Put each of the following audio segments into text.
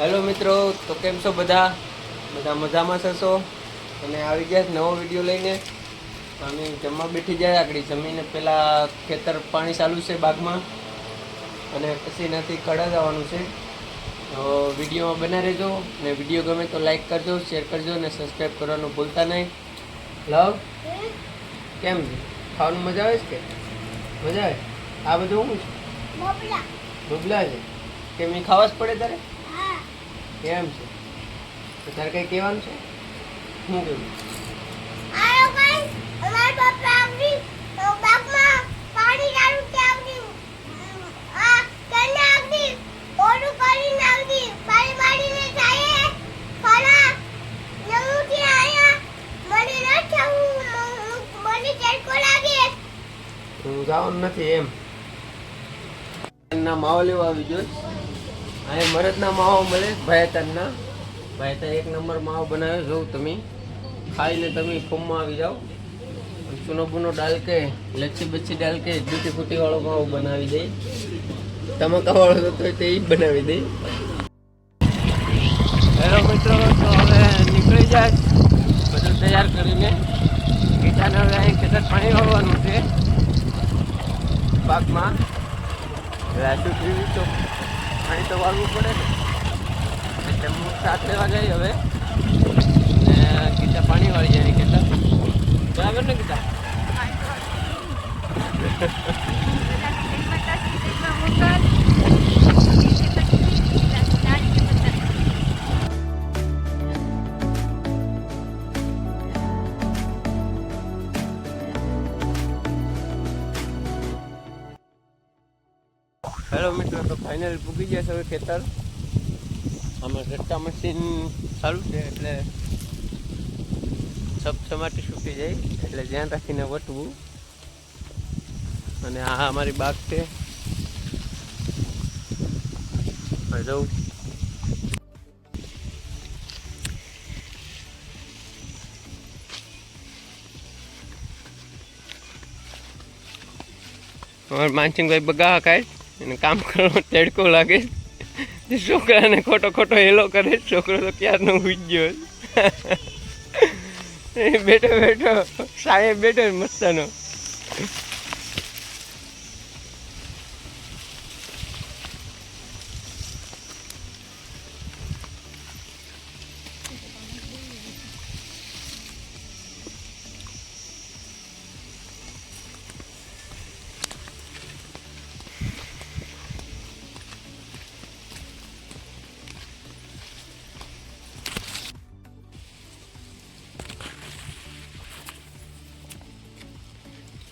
Hello મિત્રો તો કેમ છો બધા? બધા મજામાં થશો અને આવી ગયા નવો વીડિયો લઈને. અમે જમવા બેઠી જાય આગળ જમીને પહેલાં ખેતર પાણી ચાલુ છે બાગમાં. અને પછી એનાથી કડા જવાનું છે. તો વિડીયોમાં બના રહેજો. અને વીડિયો ગમે તો લાઈક કરજો શેર કરજો અને સબસ્ક્રાઈબ કરવાનું ભૂલતા નહીં. લવ? કેમ? છે ખાવાનું મજા આવે છે કે? મજા આવે? આ બધું શું છે? બબલા છે? કેમ એ ખાવા જ પડે તારે? એમ છે? તો તારે કઈ કહેવાનું છે? શું હું જવાનું નથી એમ. ના માવો લેવા આવી જોઈ અહીં મરદના માવો મળે, ભાયતનના. ભાયતન એક નંબર માવો બનાવ્યો જોઉં તમે. ખાઈને તમે ફોર્મમાં આવી જાઓ. ચૂનો બૂનો ડાલ કે, લચ્છી બચ્છી ડાલ કે જૂઠી ફૂટી વાળો માવો બનાવી દે. તમાકા વાળો તો તે જ બનાવી દે. હેલો મિત્રો, તો હવે નીકળી જાય. બધું તૈયાર કરીને. ગીતાને હવે અહીં ખેતર પાણી વાળવાનું છે. પાકમાં. રાજુ પીવી તો પાણી તો વાળવું પડે ને. એટલે હું સાત લેવા જઈ હવે. ને ગીતા પાણી વાળી જાય ગીતા બરાબર ને ગીતા? હેલો મિત્રો, તો ફાઇનલ પૂગી ગયા છે હવે ખેતર. આમાં રટ્ટા મશીન સારું છે એટલે સબ સમાટી સૂકી જાય, એટલે ધ્યાન રાખીને વટવું. અને આ અમારી બાગ છે. જવું. માનસિંહભાઈ બગા કાય એને કામ કરવાનો તડકો લાગે. જે છોકરાને ખોટો ખોટો હેલો કરે, છોકરો તો ક્યારનો હુઈ ગયો બેઠો બેઠો, સાહેબ બેઠો મસ્તાનો.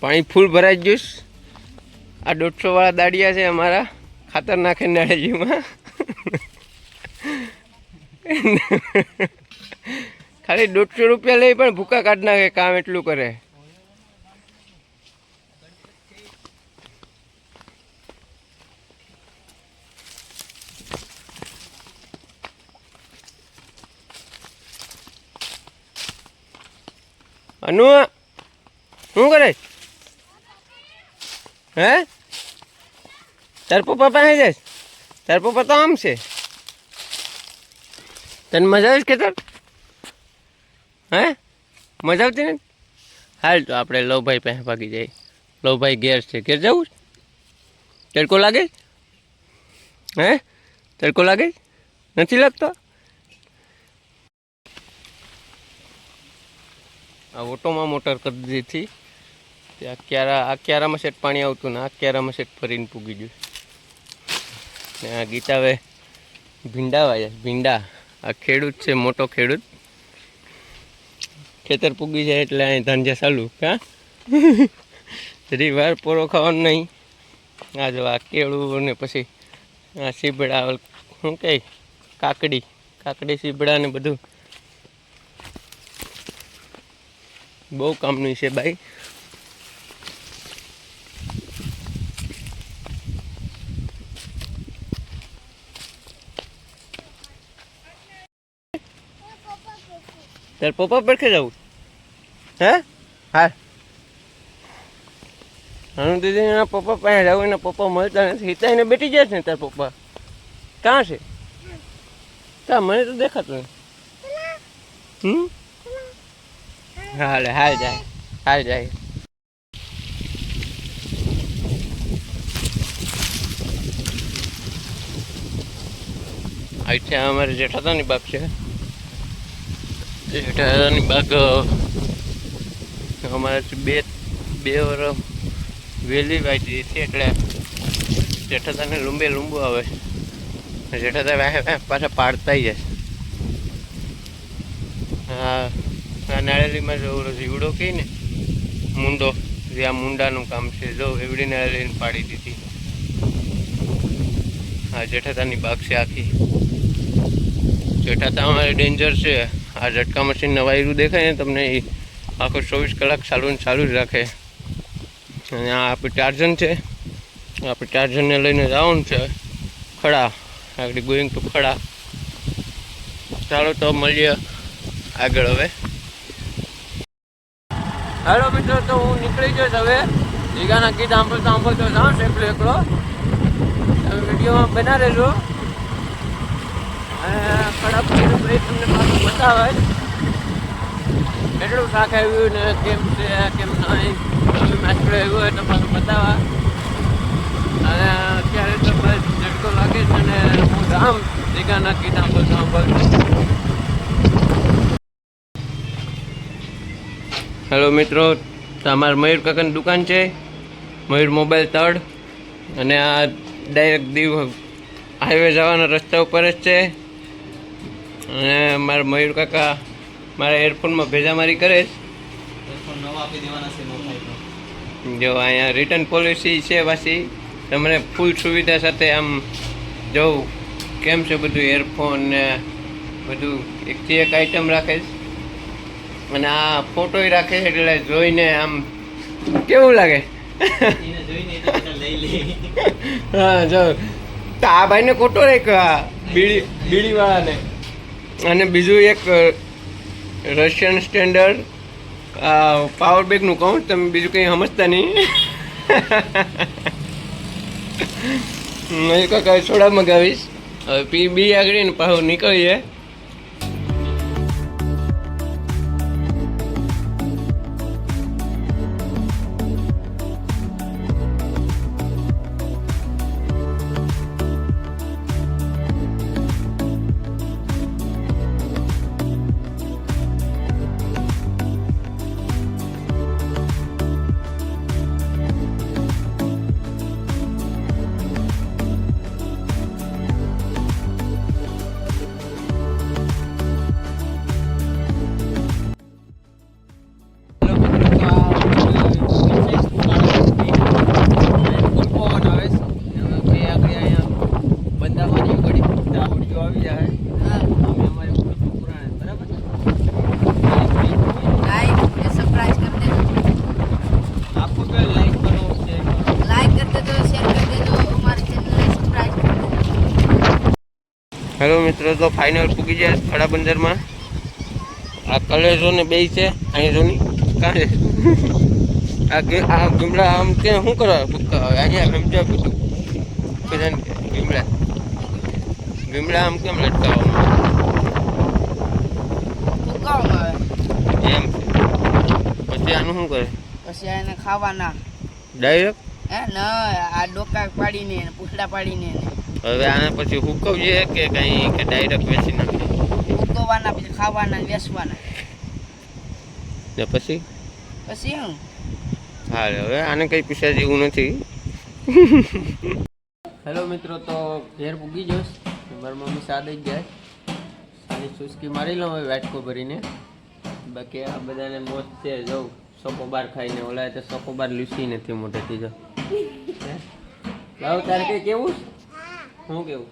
પાણી ફૂલ ભરાઈ ગયું આ દોઢસો વાળા દાડિયા છે અમારા. ખાતર નાખે નાળીમાં ખાલી દોઢસો રૂપિયા લઈ પણ ભૂકા કાઢ નાખે કામ એટલું કરે. અનુ, શું કરે? હે? તાર પપ્પા પાસે જાય તાર પપ્પા તો આમ છે. તને મજા આવે કે હે? મજા આવતી ને હાલ તો આપણે લવભાઈ પાસે ભાગી જાય લવભાઈ ઘેર છે. ઘેર જવું? તડકો લાગે? હે? તડકો લાગે? નથી લાગતો? આ ઓટોમાં મોટર કરી દીધી. આ ક્યારા આ ક્યારામાં સેટ પાણી આવતું ને આ ક્યારામાં સેટ ફરીને પૂગી ગયું. ને આ ગીતા હવે ભીંડા વાયા ભીંડા. આ ખેડૂત છે, મોટો ખેડૂત. ખેતર પૂગી જાય એટલે અહીં ધાંજા ચાલુ, હા? જરી વાર પોરો ખાવાનું નહીં. આ જો આ કેળું ને પછી આ સીબડા, શું કહે? કાકડી. કાકડી, સીબડા ને બધું. બહુ કામનું છે ભાઈ. તાર પપ્પા કે જવું હે? હા હણુ દીદી એના પપ્પા પાસે જવું એના પપ્પા મળતા નથી. હિતાઈને બેટી જાય છે ને તાર પપ્પા. કાં છે? કા મને તો દેખાતું નથી. હમ? હાલે હાલ જાય. હાલ જાય. અહીંથી અમારે જેઠાતાની બાપ છે. જેઠાતાની બાગ અમારે બે બે વર્ષ વહેલી વાંચી છે, એટલે જેઠાતાને લુંબે લંબુ આવે. વાહે પાછા પાડતા જાય. હા, આ નાળેલીમાં જો જીવડો કહી ને, મુંડો, જે આ મુંડાનું કામ છે, જો એવડી નાળેલીને પાડી દીધી. હા જેઠાતાની બાગ છે આખી. જેઠાતા અમારે ડેન્જર છે. આ ઝટકા મશીન નવાયરું દેખાય ને તમને એ આખો ચોવીસ કલાક ચાલુ ને ચાલુ જ રાખે. અને આ આપણે ટાર્જન છે. આપણે ટાર્જનને લઈને જવાનું છે. ખડા. આગળ ગોઈંગ ટુ ખડા. ચાલો તો મળીએ આગળ હવે. હાલો મિત્રો, તો હું નીકળી જઈશ હવે. જીગાના ગીત સાંભળતો સાંભળતો જાઉં છે એકલો એકલો. તમે વિડીયોમાં બના રહેજો અને ખડા તમને પાછું બતાવાય કેટલું શાક આવ્યું ને કેમ છે કેમ નહીં મેસ્ટ્રો આવ્યું તો પાછું બતાવવા અને અત્યારે તો બસ ઝટકો લાગે છે અને હું ગામ જીગાના ગીત સાંભળતો સાંભળું હેલો મિત્રો. તમારે મયુર કાકાની દુકાન છે? મયુર મોબાઈલ તડ અને આ ડાયરેક્ટ દીવ હાઈવે જવાના રસ્તા ઉપર જ છે. અને મારા મયુર કાકા મારા એરફોનમાં ભેજામારી કરે છે. જો અહીંયા રિટર્ન પોલિસી છે પાછી. તમને ફૂલ સુવિધા સાથે આમ જોઉં કેમ છે બધું એરફોન ને બધું? એકથી એક આઈટમ રાખે છે. અને આ ફોટોય રાખે છે એટલે જોઈને આમ કેવું લાગે? હા જો. આ ભાઈને ખોટો રાખ્યો આ બીડી બીડીવાળાને. અને બીજું એક રશિયન સ્ટેન્ડર્ડ પાવર બેગનું કહું, તમે બીજું કંઈ સમજતા નહીં. મેં કાંઈ સોડા મગાવીશ હવે પી બી આગળ ને પાછું નીકળીએ. હેલો મિત્રો તો ફાઇનલ પૂકી જાય ખડા બંદરમાં. આ કલેજો ને બે છે અહીં જોની. કાં છે આ આ ગીમડા આમ કે શું કરવા ભૂક્કા હવે અહીંયા સમજાવ બધું. બધાને ગીમડા. ગીમડા આમ કેમ લટકાવવામાં એમ પછી આનું શું કરે? પછી એને ખાવાના. ડાયરેક્ટ હે ન આ ડોકા પાડીને પૂછડા પાડીને હવે આને પછી હુકવીએ કે કંઈ કે ડાયરેક્ટ વેચી નાખીએ. હુકવાના પછી ખાવાના વેચવાના. ને પછી? પછી હું હા હવે આને કંઈ પૈસા જેવું નથી. હેલો મિત્રો તો ઘેર પૂગી જઈશ મારી મમ્મી સાદે જ જાય. સાની ચુસ્કી મારી લઉં હવે વાટકો ભરીને. બાકી આ બધાને મોજ છે જવું સોકોબાર ખાઈને ઓલા તો સોકોબાર લૂસી નથી મોટેથી જો. હે? લાવ તારે કંઈ કેવું છે? શું કેવું?